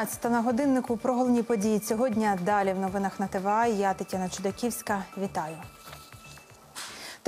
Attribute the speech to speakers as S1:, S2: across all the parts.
S1: 18 на годиннику про головні події цього дня. Далі в новинах на ТВА. Я Тетяна Чудаківська. Вітаю.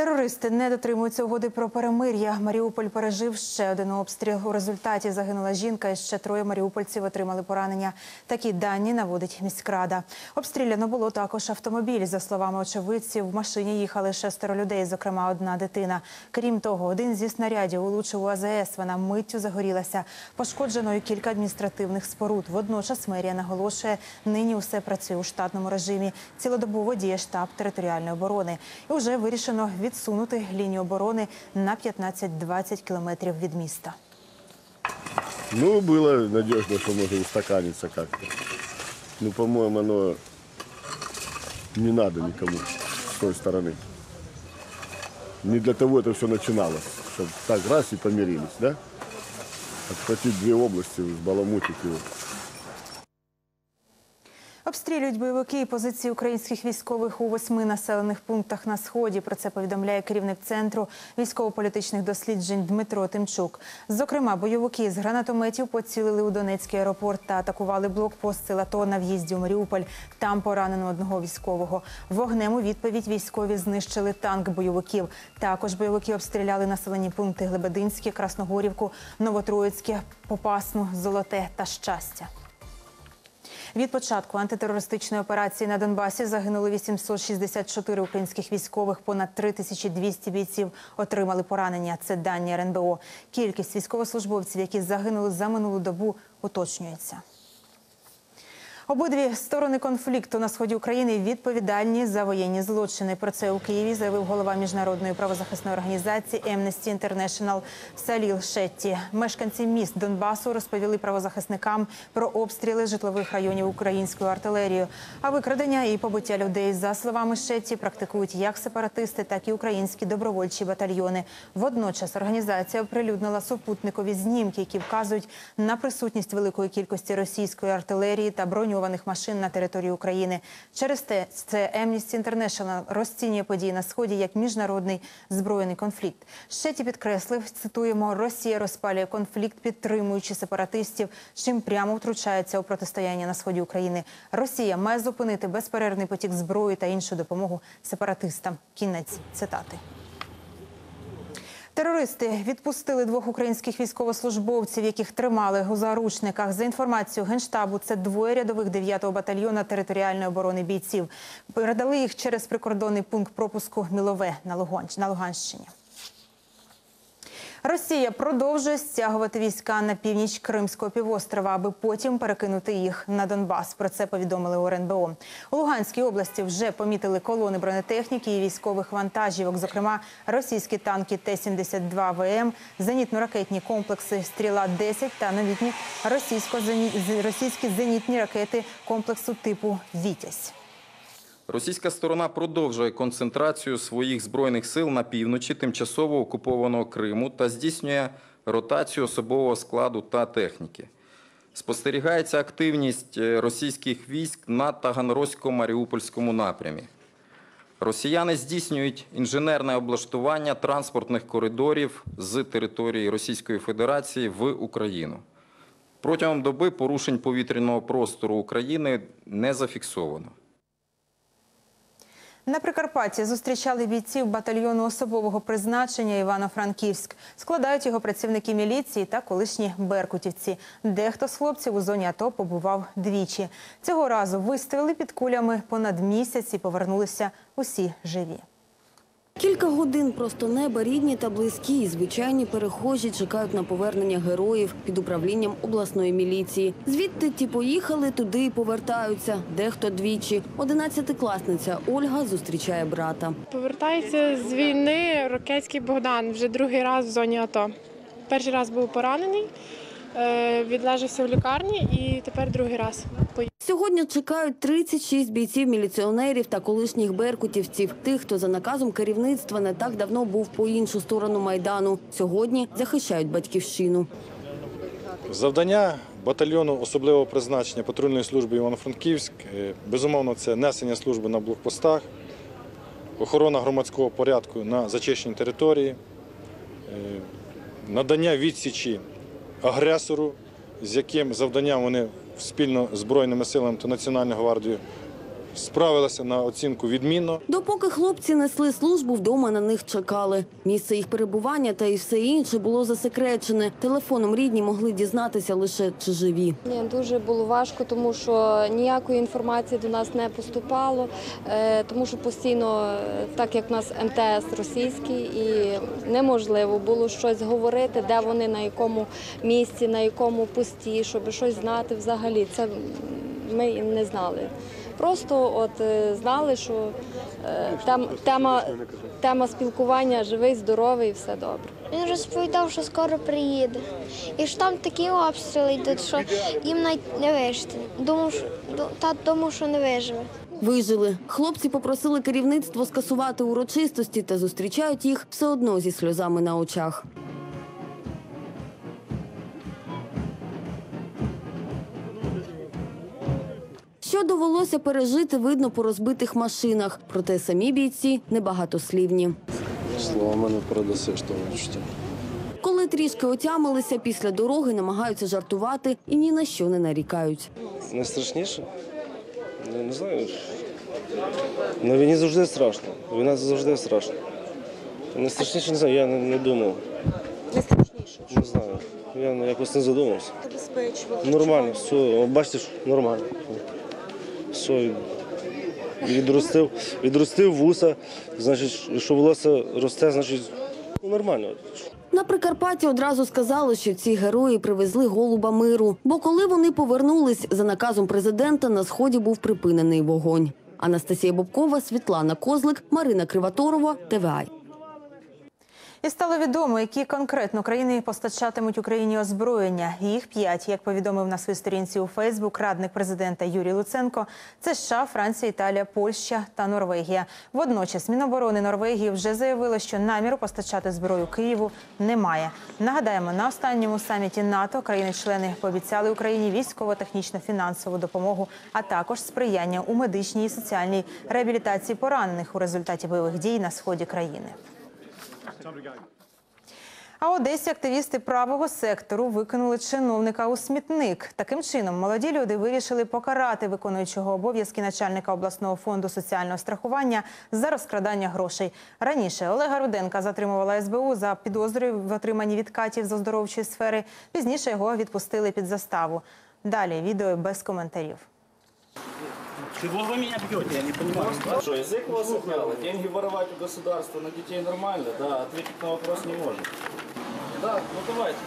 S1: Терористи не дотримуються угоди про перемир'я. Маріуполь пережив ще один обстріл. У результаті загинула жінка і ще троє маріупольців отримали поранення. Такі дані наводить міськрада. Обстріляно було також автомобіль. За словами очевидців, в машині їхали шестеро людей, зокрема одна дитина. Крім того, один зі снарядів улучив у АЗС. Вона миттю загорілася. Пошкоджено і кілька адміністративних споруд. Водночас мерія наголошує, нині усе працює у штатному режимі. Цілодобово діє штаб територіальної оборони. І вже вирішено відсунути лінію оборони на 15-20 кілометрів від міста.
S2: Ну, было надежно, что может устаканиться как-то. Ну, по-моему, оно не надо никому с той стороны. Не для того это все начиналось, чтобы так раз и помирились, да? Отхватить две области, взбаламутить его.
S1: Обстрілюють бойовики і позиції українських військових у восьми населених пунктах на сході. Про це повідомляє керівник центру військово-політичних досліджень Дмитро Тимчук. Зокрема, бойовики з гранатометів поцілили у Донецький аеропорт та атакували блокпост сил АТО на в'їзді у Маріуполь. Там поранено одного військового. Вогнем у відповідь військові знищили танк бойовиків. Також бойовики обстріляли населені пункти Глебединське, Красногорівку, Новотроїцьке, Попасну, Золоте та Щастя. Від початку антитерористичної операції на Донбасі загинули 864 українських військових. Понад 3200 бійців отримали поранення. Це дані РНБО. Кількість військовослужбовців, які загинули за минулу добу, уточнюється. Обидві сторони конфлікту на сході України відповідальні за воєнні злочини. Про це у Києві заявив голова міжнародної правозахисної організації Amnesty International Саліл Шетті. Мешканці міст Донбасу розповіли правозахисникам про обстріли житлових районів українською артилерією. А викрадення і побиття людей, за словами Шетті, практикують як сепаратисти, так і українські добровольчі батальйони. Водночас організація оприлюднила супутникові знімки, які вказують на присутність великої кількості російської артилерії та броньованих машин на території України. Через те це Amnesty International розцінює події на сході як міжнародний збройний конфлікт. Щеті підкреслив, цитуємо: Росія розпалює конфлікт, підтримуючи сепаратистів, чим прямо втручається у протистояння на сході України. Росія має зупинити безперервний потік зброї та іншу допомогу сепаратистам. Кінець цитати. Терористи відпустили двох українських військовослужбовців, яких тримали у заручниках. За інформацією генштабу, це двоє рядових 9-го батальйона територіальної оборони бійців. Передали їх через прикордонний пункт пропуску Мілове на Луганщ- Луганщині. Росія продовжує стягувати війська на північ Кримського півострова, аби потім перекинути їх на Донбас. Про це повідомили у. У Луганській області вже помітили колони бронетехніки і військових вантажівок, зокрема російські танки Т-72 ВМ, зенітно-ракетні комплекси Стріла 10 та новітні російсько-зені- російські зенітні ракети комплексу типу Вітязь.
S3: Російська сторона продовжує концентрацію своїх збройних сил на півночі тимчасово окупованого Криму та здійснює ротацію особового складу та техніки. Спостерігається активність е, російських військ на Таганрозько-Маріупольському напрямі. Росіяни здійснюють інженерне облаштування транспортних коридорів з території Російської Федерації в Україну. Протягом доби порушень повітряного простору України не зафіксовано.
S1: На Прикарпатті зустрічали бійців батальйону особового призначення Івано-Франківськ. Складають його працівники міліції та колишні беркутівці. Дехто з хлопців у зоні АТО побував двічі. Цього разу вистояли під кулями понад місяць і повернулися усі живі.
S4: Кілька годин просто неба рідні та близькі, і звичайні перехожі чекають на повернення героїв під управлінням обласної міліції. Звідти ті поїхали, туди і повертаються. Дехто двічі. Одинадцятикласниця Ольга зустрічає брата.
S5: Повертається з війни Рокетський Богдан вже другий раз в зоні АТО. Перший раз був поранений, е, відлежався в лікарні і тепер другий раз. поїхав.
S4: Сьогодні чекають 36 бійців міліціонерів та колишніх беркутівців. Тих, хто за наказом керівництва не так давно був по іншу сторону майдану. Сьогодні захищають батьківщину.
S6: Завдання батальйону особливого призначення патрульної служби Івано-Франківськ е, безумовно це несення служби на блокпостах, охорона громадського порядку на зачищеній території, е, надання відсічі агресору, з яким завданням вони спільно з Збройними силами та Національною гвардією справилися на оцінку відмінно.
S4: Допоки хлопці несли службу, вдома на них чекали. Місце їх перебування та й все інше було засекречене. Телефоном рідні могли дізнатися лише чи живі.
S7: Ні, дуже було важко, тому що ніякої інформації до нас не поступало, е, тому що постійно, е, так як в нас МТС російський, і неможливо було щось говорити, де вони, на якому місці, на якому пості, щоб щось знати взагалі. Це ми і не знали. Просто от е, знали, що е, тем, тема, тема спілкування живий, здоровий і все добре.
S8: Він розповідав, що скоро приїде. І що там такі обстріли йдуть, що їм навіть не вижити. Думав, що, тат думав, що не виживе.
S4: Вижили. Хлопці попросили керівництво скасувати урочистості та зустрічають їх все одно зі сльозами на очах. Що довелося пережити, видно по розбитих машинах. Проте самі бійці небагатослівні.
S9: Слова мене передасиш того відчуття.
S4: Коли трішки отямилися після дороги, намагаються жартувати і ні на що не нарікають.
S9: Найстрашніше? Я не знаю. На війні завжди страшно. Війна завжди страшно. Найстрашніше не знаю, я не, не думав.
S10: Найстрашніше.
S9: Не знаю. Я якось не задумався.
S10: Забезпечувати.
S9: Нормально, все, бачите, нормально. Все, відростив, відростив вуса, значить, що волосся росте, значить, ну, нормально.
S4: На Прикарпатті одразу сказали, що ці герої привезли голуба миру. Бо коли вони повернулись за наказом президента, на сході був припинений вогонь. Анастасія Бобкова, Світлана Козлик, Марина Кривоторова, ТВА.
S1: І стало відомо, які конкретно країни постачатимуть Україні озброєння. Їх п'ять, як повідомив на своїй сторінці у Фейсбук радник президента Юрій Луценко. Це США, Франція, Італія, Польща та Норвегія. Водночас Міноборони Норвегії вже заявило, що наміру постачати зброю Києву немає. Нагадаємо, на останньому саміті НАТО країни-члени пообіцяли Україні військово-технічну фінансову допомогу, а також сприяння у медичній і соціальній реабілітації поранених у результаті бойових дій на сході країни. А Одесі активісти правого сектору викинули чиновника у смітник. Таким чином, молоді люди вирішили покарати виконуючого обов'язки начальника обласного фонду соціального страхування за розкрадання грошей. Раніше Олега Руденка затримувала СБУ за підозрою в отриманні відкатів з оздоровчої сфери. Пізніше його відпустили під заставу. Далі відео без коментарів.
S11: Чего вы меня бьете, я не понимаю. Что, язык у вас отнял? Деньги воровать у государства на детей нормально, да, ответить на вопрос не может. Да, ну давайте.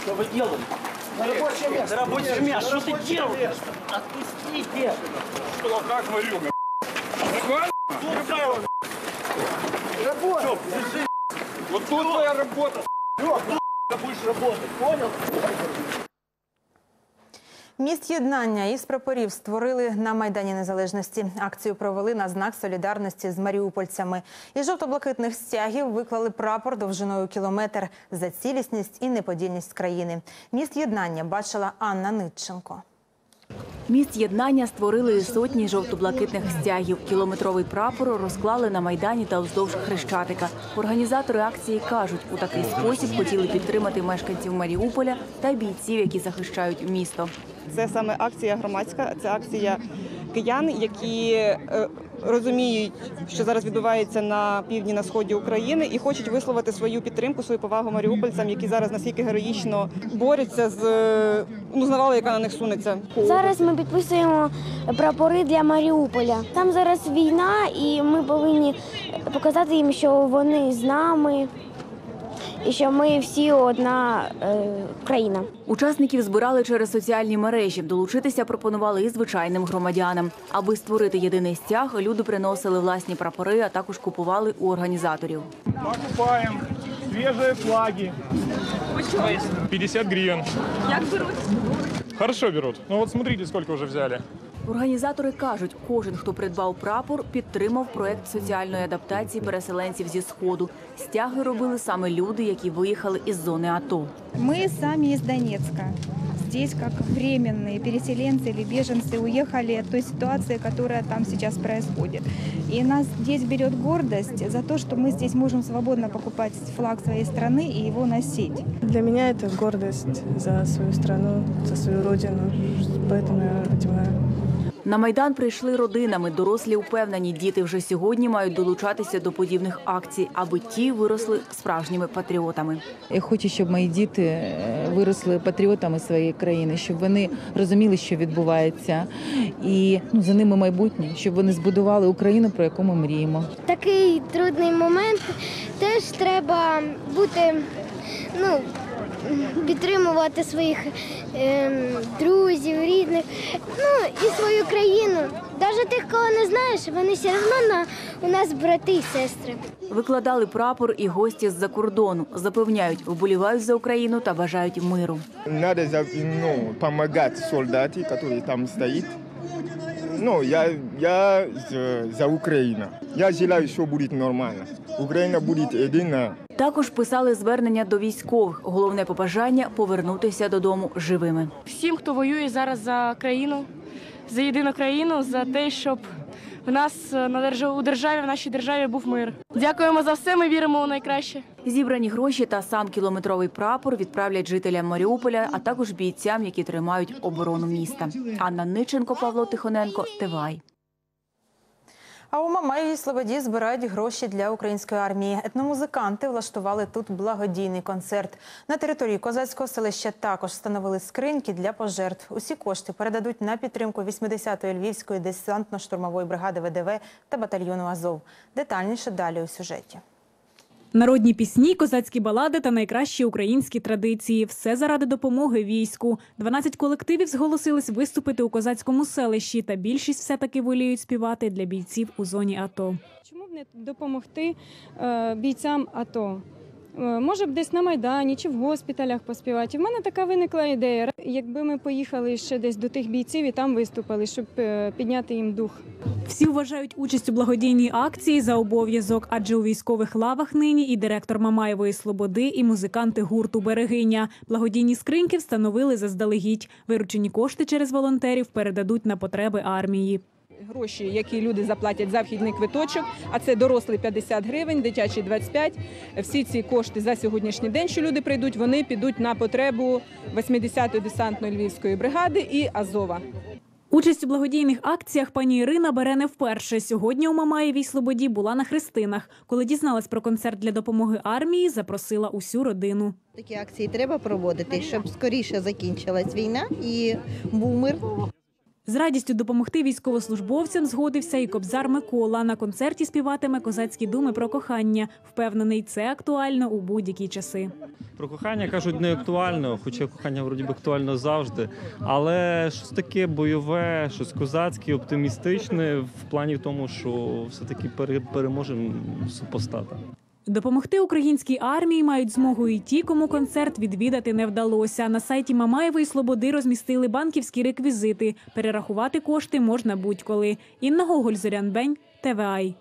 S11: Что вы делаете? На рабочее место. На рабочее место. Что ты делаешь? Отпустите. Что, как варю, Нормально? Работа. Вот тут твоя работа. Ты будешь работать, понял?
S1: Міст єднання із прапорів створили на майдані незалежності. Акцію провели на знак солідарності з маріупольцями. Із жовто-блакитних стягів виклали прапор довжиною кілометр за цілісність і неподільність країни. Міст єднання бачила Анна Нитченко.
S12: Міст єднання створили сотні жовто-блакитних стягів. Кілометровий прапор розклали на майдані та вздовж хрещатика. Організатори акції кажуть, у такий спосіб хотіли підтримати мешканців Маріуполя та бійців, які захищають місто.
S10: Це саме акція громадська, це акція киян, які е, розуміють, що зараз відбувається на півдні на сході України, і хочуть висловити свою підтримку, свою повагу маріупольцям, які зараз настільки героїчно борються з е, ну, з яка на них сунеться.
S8: Зараз ми підписуємо прапори для Маріуполя. Там зараз війна, і ми повинні показати їм, що вони з нами, і що ми всі одна е, країна.
S12: Учасників збирали через соціальні мережі. Долучитися пропонували і звичайним громадянам. Аби створити єдиний стяг, люди приносили власні прапори, а також купували у організаторів.
S11: Покупаем свежие флаги. 50 гривен. Как берут? Хорошо берут. Ну вот смотрите, сколько уже взяли.
S12: Організатори кажуть, кожен, хто придбав прапор, підтримав проект соціальної адаптації переселенців зі сходу. Стяги робили саме люди, які виїхали із зони АТО.
S13: Мы сами из Донецка. здесь как временные переселенцы или беженцы уехали от той ситуации, которая там сейчас происходит. И нас здесь берет гордость за то, что мы здесь можем свободно покупать флаг своей страны и его носить.
S14: Для меня это гордость за свою страну, за свою родину, поэтому я одеваю.
S12: на майдан прийшли родинами. Дорослі упевнені, діти вже сьогодні мають долучатися до подібних акцій, аби ті виросли справжніми патріотами.
S15: Я хочу, щоб мої діти е, виросли патріотами своєї країни, щоб вони розуміли, що відбувається, і ну, за ними майбутнє, щоб вони збудували Україну, про яку ми мріємо.
S8: Такий трудний момент теж треба бути, ну, підтримувати своїх ем, друзів, рідних, ну і свою країну. Навіть тих, кого не знаєш, вони все одно на, у нас брати і сестри.
S12: Викладали прапор і гості з-за кордону. Запевняють, вболівають за Україну та бажають миру.
S16: За- ну, помогать солдаты, которые там стоят. Ну, я, я за, за Украину. Я желаю, що буде нормально. Україна буде єдина.
S12: Також писали звернення до військових. Головне побажання повернутися додому живими.
S17: всім, хто воює зараз за країну, за єдину країну, за те, щоб в нас е, на держав... у державі, в нашій державі був мир. Дякуємо за все. Ми віримо у найкраще.
S12: Зібрані гроші та сам кілометровий прапор відправлять жителям Маріуполя, а також бійцям, які тримають оборону міста. Анна Ниченко, Павло Тихоненко, ТВАЙ.
S1: А у Мамаєвій Слободі збирають гроші для української армії. Етномузиканти влаштували тут благодійний концерт. На території козацького селища також встановили скриньки для пожертв. Усі кошти передадуть на підтримку 80-ї львівської десантно-штурмової бригади ВДВ та батальйону Азов. Детальніше далі у сюжеті.
S18: Народні пісні, козацькі балади та найкращі українські традиції все заради допомоги війську. 12 колективів зголосились виступити у козацькому селищі, та більшість все таки воліють співати для бійців у зоні АТО.
S19: Чому б не допомогти е, бійцям АТО? Е, Може б десь на Майдані чи в госпіталях поспівати. В мене така виникла ідея. Якби ми поїхали ще десь до тих бійців і там виступили, щоб е, підняти їм дух.
S18: Всі вважають участь у благодійній акції за обов'язок, адже у військових лавах нині і директор Мамаєвої Слободи, і музиканти гурту Берегиня. Благодійні скриньки встановили заздалегідь. Виручені кошти через волонтерів передадуть на потреби армії.
S20: Гроші, які люди заплатять за вхідний квиточок, а це дорослий 50 гривень, дитячий 25. Всі ці кошти за сьогоднішній день, що люди прийдуть, вони підуть на потребу 80-ї десантної львівської бригади і Азова.
S18: Участь у благодійних акціях пані Ірина бере не вперше. Сьогодні у Мамаєвій Слободі була на хрестинах. Коли дізналась про концерт для допомоги армії, запросила усю родину.
S21: Такі акції треба проводити, щоб скоріше закінчилась війна і був мир.
S18: З радістю допомогти військовослужбовцям згодився і кобзар Микола. На концерті співатиме козацькі думи про кохання. Впевнений, це актуально у будь-які часи.
S22: Про кохання кажуть не актуально, хоча кохання вроді би актуально завжди. Але щось таке бойове, щось козацьке, оптимістичне в плані тому, що все-таки пере- переможемо супостата.
S18: Допомогти українській армії мають змогу і ті, кому концерт відвідати не вдалося. На сайті Мамаєвої Слободи розмістили банківські реквізити. Перерахувати кошти можна будь-коли. Інна Гоголь, Зорян Бень, ТВАЙ.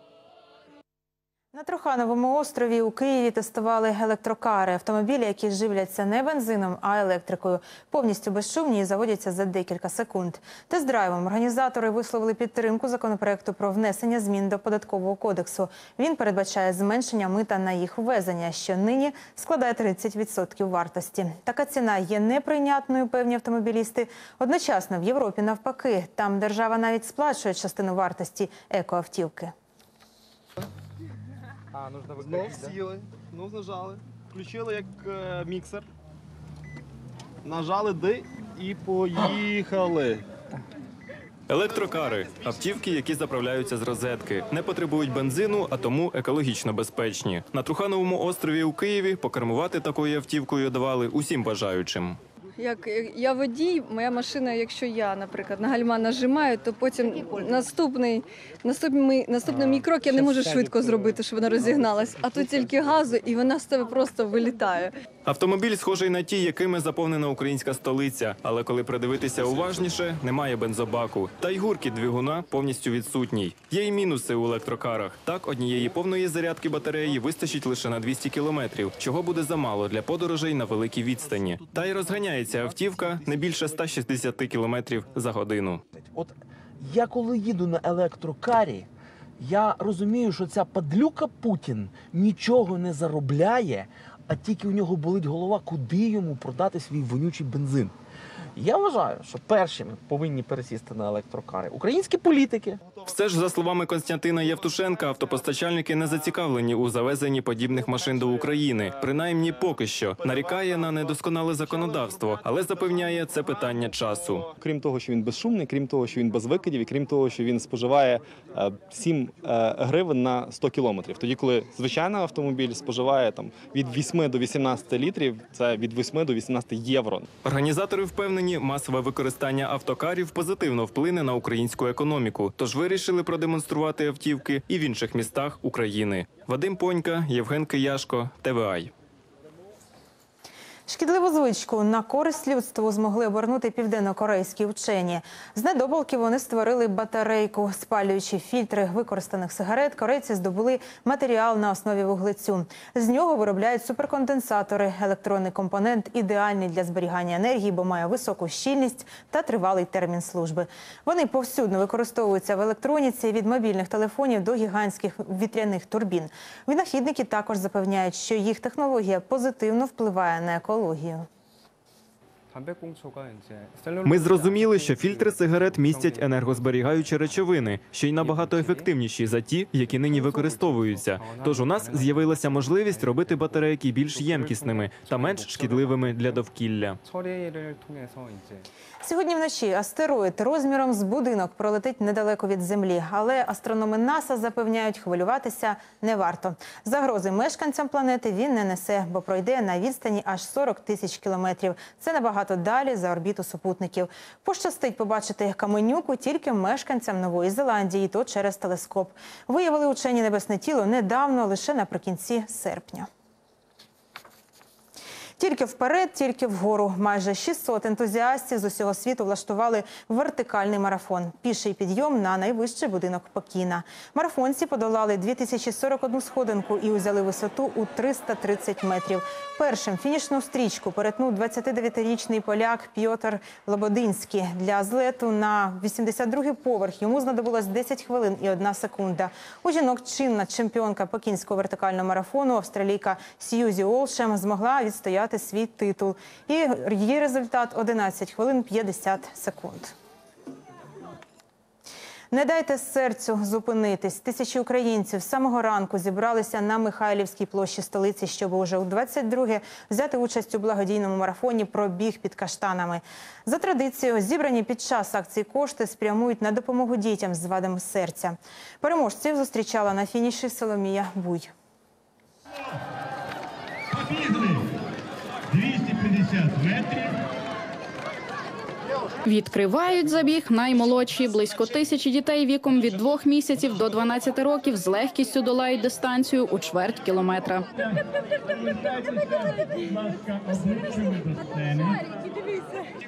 S1: На Трухановому острові у Києві тестували електрокари, автомобілі, які живляться не бензином, а електрикою. Повністю безшумні і заводяться за декілька секунд. Тест-драйвом організатори висловили підтримку законопроекту про внесення змін до податкового кодексу. Він передбачає зменшення мита на їх ввезення, що нині складає 30% вартості. Така ціна є неприйнятною, певні автомобілісти. Одночасно в Європі навпаки, там держава навіть сплачує частину вартості екоавтівки.
S23: А, нужно
S24: Знов сіли, знов нажали, включили як е, міксер. Нажали Д і поїхали.
S25: Електрокари автівки, які заправляються з розетки, не потребують бензину, а тому екологічно безпечні. На Трухановому острові у Києві покермувати такою автівкою давали усім бажаючим.
S26: Як я водій, моя машина, якщо я, наприклад, на гальма нажимаю, то потім наступний, наступний, наступний мій крок я не можу швидко зробити, щоб вона розігналась. А тут тільки газу, і вона з тебе просто вилітає.
S25: Автомобіль схожий на ті, якими заповнена українська столиця. Але коли придивитися уважніше, немає бензобаку. Та й гуркіт двигуна повністю відсутній. Є й мінуси у електрокарах. Так, однієї повної зарядки батареї вистачить лише на 200 кілометрів, чого буде замало для подорожей на великій відстані. Та й розганяється автівка не більше 160 кілометрів за годину.
S27: От я коли їду на електрокарі, я розумію, що ця падлюка Путін нічого не заробляє, а тільки у нього болить голова, куди йому продати свій вонючий бензин. Я вважаю, що першими повинні пересісти на електрокари українські політики.
S25: Все ж, за словами Константина Євтушенка, автопостачальники не зацікавлені у завезенні подібних машин до України. Принаймні, поки що нарікає на недосконале законодавство, але запевняє це питання часу.
S28: Крім того, що він безшумний, крім того, що він без викидів, і крім того, що він споживає е, 7 е, гривень на 100 кілометрів. Тоді, коли звичайний автомобіль споживає там від 8 до 18 літрів, це від 8 до 18 євро.
S25: Організатори впевнені, масове використання автокарів позитивно вплине на українську економіку. Тож вирішили продемонструвати автівки і в інших містах України. Вадим Понька, Євген Кияшко, ТВАЙ.
S1: Шкідливу звичку на користь людству змогли обернути південно-корейські вчені. З недобалки вони створили батарейку, спалюючи фільтри використаних сигарет. Корейці здобули матеріал на основі вуглецю. З нього виробляють суперконденсатори. Електронний компонент ідеальний для зберігання енергії, бо має високу щільність та тривалий термін служби. Вони повсюдно використовуються в електроніці від мобільних телефонів до гігантських вітряних турбін. Винахідники також запевняють, що їх технологія позитивно впливає на екологію.
S25: Ми зрозуміли, що фільтри сигарет містять енергозберігаючі речовини, що й набагато ефективніші за ті, які нині використовуються. Тож у нас з'явилася можливість робити батарейки більш ємкісними та менш шкідливими для довкілля.
S1: Сьогодні вночі астероїд розміром з будинок пролетить недалеко від землі, але астрономи НАСА запевняють, хвилюватися не варто. Загрози мешканцям планети він не несе, бо пройде на відстані аж 40 тисяч кілометрів. Це набагато далі за орбіту супутників. Пощастить побачити каменюку тільки мешканцям Нової Зеландії, і то через телескоп. Виявили учені небесне тіло недавно, лише наприкінці серпня. Тільки вперед, тільки вгору. Майже 600 ентузіастів з усього світу влаштували вертикальний марафон. Піший підйом на найвищий будинок Пекіна. Марафонці подолали 2041 сходинку і узяли висоту у 330 метрів. Першим фінішну стрічку перетнув 29-річний поляк Пьотр Лободинський. Для злету на 82-й поверх йому знадобилось 10 хвилин і 1 секунда. У жінок чинна чемпіонка пекінського вертикального марафону австралійка Сьюзі Олшем змогла відстояти свій титул. І її результат 11 хвилин 50 секунд. Не дайте серцю зупинитись. Тисячі українців з самого ранку зібралися на Михайлівській площі столиці, щоб уже у 22-ге взяти участь у благодійному марафоні «Пробіг під каштанами». За традицією, зібрані під час акції кошти спрямують на допомогу дітям з вадами серця. Переможців зустрічала на фініші Соломія Буй.
S29: Побігли 250 метрів.
S30: Відкривають забіг наймолодші. Близько тисячі дітей віком від двох місяців до 12 років з легкістю долають дистанцію у чверть кілометра.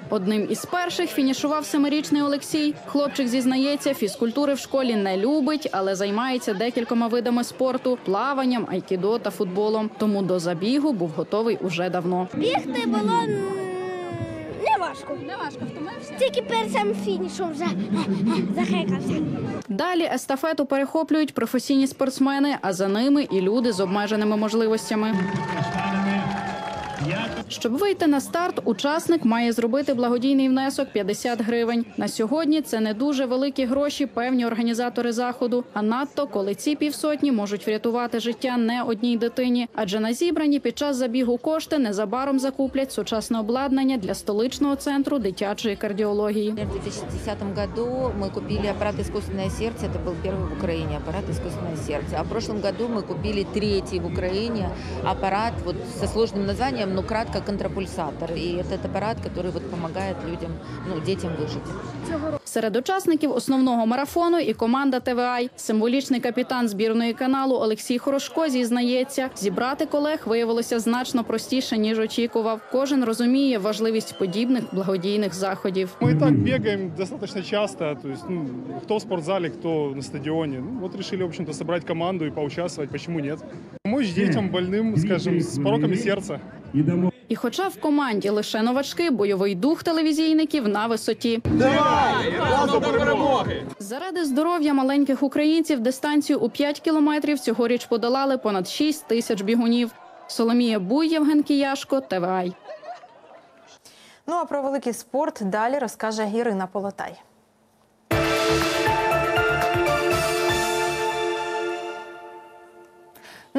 S30: Одним із перших фінішував семирічний Олексій. Хлопчик зізнається, фізкультури в школі не любить, але займається декількома видами спорту плаванням, айкідо та футболом. Тому до забігу був готовий уже давно.
S31: Бігти було важко. Не важко, втомився? Тільки перед самим фінішом вже захекався.
S30: Далі естафету перехоплюють професійні спортсмени, а за ними і люди з обмеженими можливостями. Щоб вийти на старт, учасник має зробити благодійний внесок 50 гривень. На сьогодні це не дуже великі гроші, певні організатори заходу. А надто коли ці півсотні можуть врятувати життя не одній дитині, адже на зібрані під час забігу кошти незабаром закуплять сучасне обладнання для столичного центру дитячої кардіології.
S23: В 2010 году мы купили аппарат «Искусственное сердце». Это был первый в Украине аппарат «Искусственное сердце». А в прошлом году мы купили третий в Украине аппарат вот со сложным названием, но кратко контрапульсатор. И этот аппарат, который вот помогает людям, ну, детям выжить.
S30: Серед учасників основного марафону і команда ТВАЙ. Символічний капітан збірної каналу Олексій Хорошко зізнається, зібрати колег виявилося значно простіше ніж очікував. Кожен розуміє важливість подібних благодійних заходів.
S32: Мы и так бегаем достаточно часто, то есть, ну, кто в спортзале, кто на стадионе. Ну, вот решили, в общем-то, собрать команду и поучаствовать, почему нет. Помочь детям больным, скажем, с пороками сердца.
S30: І хоча в команді лише новачки, бойовий дух телевізійників на висоті.
S32: Разом до перемоги!
S30: Заради здоров'я маленьких українців дистанцію у 5 кілометрів цьогоріч подолали понад 6 тисяч бігунів. Соломія Буй, Євген Кияшко, ТВАЙ.
S1: Ну а про великий спорт далі розкаже Ірина Полотай.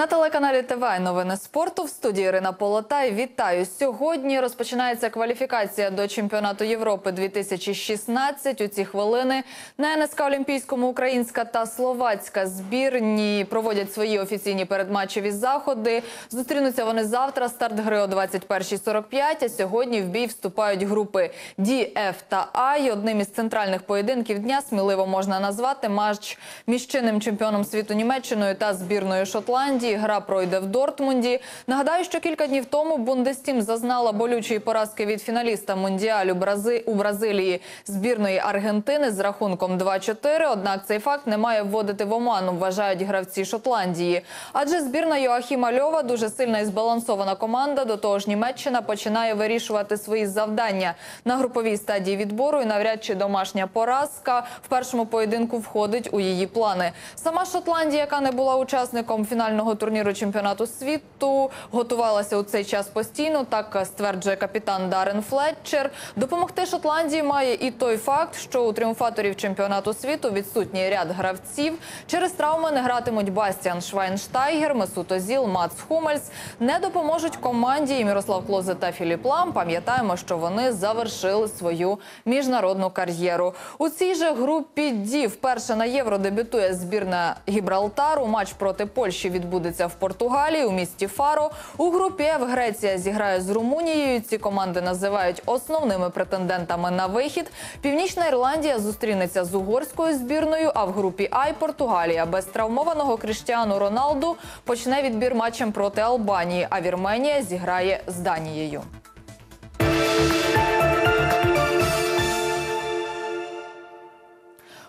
S33: На телеканалі ТВ новини спорту в студії Ірина Полотай. Вітаю сьогодні. Розпочинається кваліфікація до чемпіонату Європи 2016. У ці хвилини на НСК Олімпійському українська та словацька збірні проводять свої офіційні передматчеві заходи. Зустрінуться вони завтра. Старт гри о 21.45, А сьогодні в бій вступають групи Ді, Ф та А. І одним із центральних поєдинків дня сміливо можна назвати матч між чинним чемпіоном світу Німеччиною та збірною Шотландії. Гра пройде в Дортмунді. Нагадаю, що кілька днів тому Бундестім зазнала болючої поразки від фіналіста Мундіалю Брази... у Бразилії збірної Аргентини з рахунком 2-4. Однак цей факт не має вводити в оману, вважають гравці Шотландії. Адже збірна Йоахіма Льова дуже сильна і збалансована команда. До того ж, Німеччина починає вирішувати свої завдання на груповій стадії відбору. І навряд чи домашня поразка в першому поєдинку входить у її плани. Сама Шотландія, яка не була учасником фінального турніру чемпіонату світу, готувалася у цей час постійно. Так стверджує капітан Дарен Флетчер. Допомогти Шотландії має і той факт, що у тріумфаторів чемпіонату світу відсутній ряд гравців. Через травми не гратимуть Бастіан Швайнштайгер, Месут Озіл, Мац Хумельс. Не допоможуть команді і Мірослав Клозе та Філіп Лам. Пам'ятаємо, що вони завершили свою міжнародну кар'єру. У цій же групі Ді вперше на євро дебютує збірна Гібралтару. Матч проти Польщі відбудеться в Португалії у місті Фаро. У групі Ф Греція зіграє з Румунією. Ці команди називають основними претендентами на вихід. Північна Ірландія зустрінеться з угорською збірною. А в групі А й Португалія без травмованого Кріштіану Роналду почне відбір матчем проти Албанії. А Вірменія зіграє з Данією.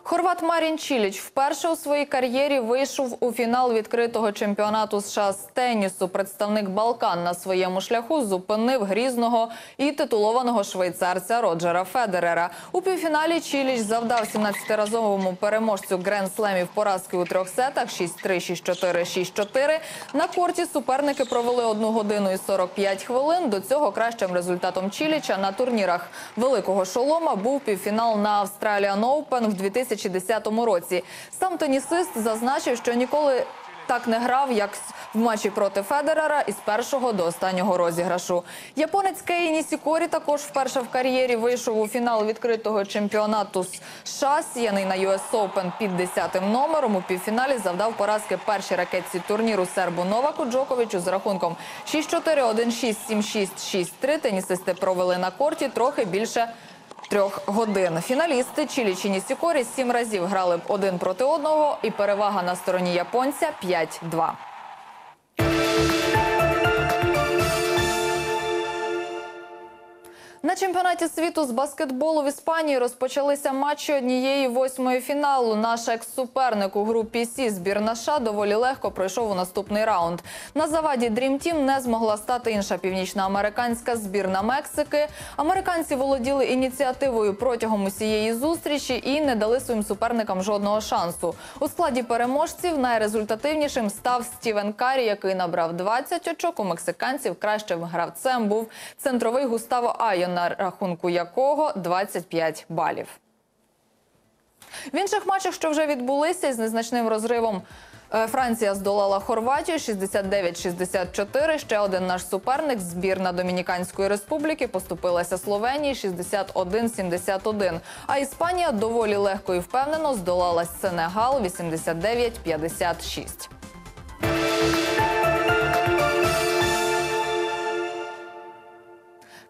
S33: Хорват Марін Чіліч вперше у своїй кар'єрі вийшов у фінал відкритого чемпіонату США з тенісу. Представник Балкан на своєму шляху зупинив грізного і титулованого швейцарця Роджера Федерера. У півфіналі Чіліч завдав 17-разовому переможцю гренд-слемів поразки у трьох сетах 6-3, 6-4, 6-4. На корті суперники провели 1 годину і 45 хвилин. До цього кращим результатом Чіліча на турнірах Великого Шолома був півфінал на Australian Open в 2010 році. Сам тенісист зазначив, що ніколи так не грав, як в матчі проти Федерера із першого до останнього розіграшу. Японець Кей Нісікорі також вперше в кар'єрі вийшов у фінал відкритого чемпіонату США, сіяний на US Open під 10-м номером. У півфіналі завдав поразки першій ракетці турніру сербу Новаку Джоковичу з рахунком 6-4, 1-6, 7-6, 6-3. Тенісисти провели на корті трохи більше трьох годин. Фіналісти Чілі і Нісікорі сім разів грали один проти одного, і перевага на стороні японця 5-2. На чемпіонаті світу з баскетболу в Іспанії розпочалися матчі однієї восьмої фіналу. Наш екс-суперник у групі Сі збірна США доволі легко пройшов у наступний раунд. На заваді Dream Team не змогла стати інша північноамериканська збірна Мексики. Американці володіли ініціативою протягом усієї зустрічі і не дали своїм суперникам жодного шансу. У складі переможців найрезультативнішим став Стівен Карі, який набрав 20 очок. У мексиканців кращим гравцем був центровий Густаво Айон на рахунку якого 25 балів. В інших матчах, що вже відбулися, із незначним розривом е, Франція здолала Хорватію 69-64. Ще один наш суперник, збірна Домініканської республіки, поступилася Словенії 61-71. А Іспанія доволі легко і впевнено здолала Сенегал 89-56.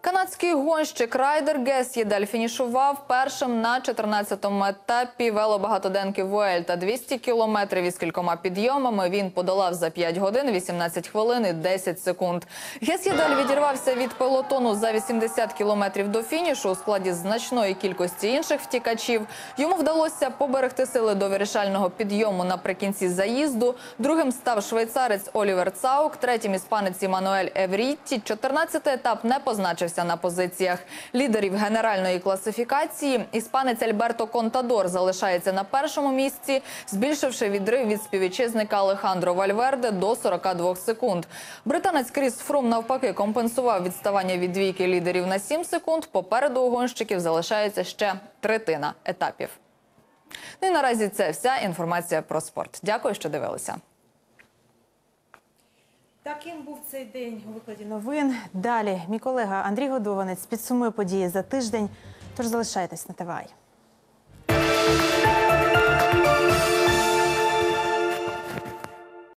S33: Канадський гонщик Райдер Гес Єдель фінішував першим на 14-му етапі велобагатоденки Вуельта. 200 кілометрів із кількома підйомами він подолав за 5 годин, 18 хвилин і 10 секунд. Гес Єдель відірвався від пелотону за 80 кілометрів до фінішу у складі значної кількості інших втікачів. Йому вдалося поберегти сили до вирішального підйому наприкінці заїзду. Другим став швейцарець Олівер Цаук, третім іспанець Імануель Еврітті. 14-й етап не позначився на позиціях лідерів генеральної класифікації. Іспанець Альберто Контадор залишається на першому місці, збільшивши відрив від співвітчизника Алехандро Вальверде до 42 секунд. Британець Кріс Фрум навпаки компенсував відставання від двійки лідерів на 7 секунд. Попереду у гонщиків залишається ще третина етапів. Ну і наразі це вся інформація про спорт. Дякую, що дивилися.
S1: Таким був цей день у викладі новин. Далі мій колега Андрій Годованець підсумує події за тиждень. Тож залишайтесь на ТВАЙ.